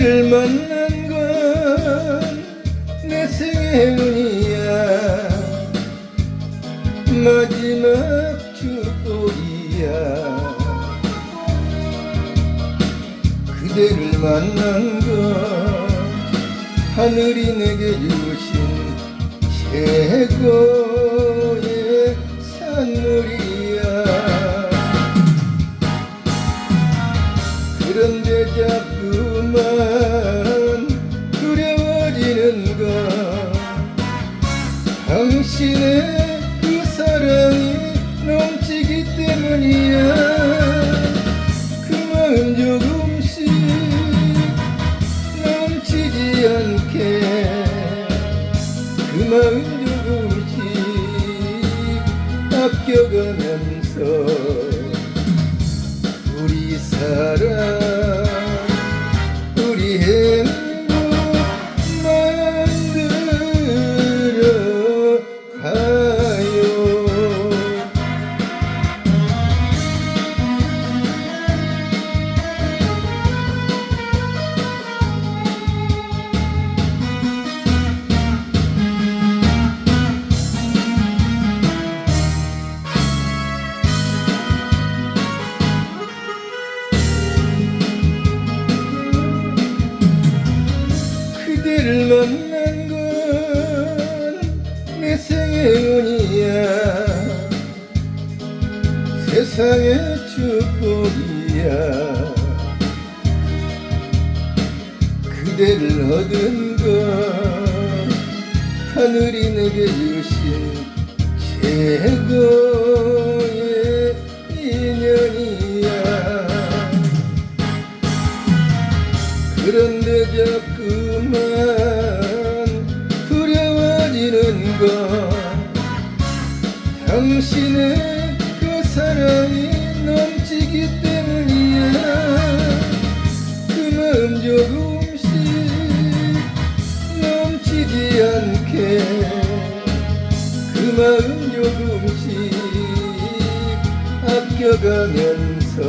그대를 만난 건 내 생의 운이야. 마지막 축복이야. 그대를 만난 건 하늘이 내게 주신 최고 기 때문이야. 그 마음 조금씩 넘치지 않게. 그 마음 조금씩 아껴가면서 우리 사랑 그대를 만난 건 내 생의 운이야. 세상의 축복이야. 그대를 얻은 건 하늘이 내게 주신 최고의 인연이야. 그런데 자꾸 마음 조금씩 아껴가면서.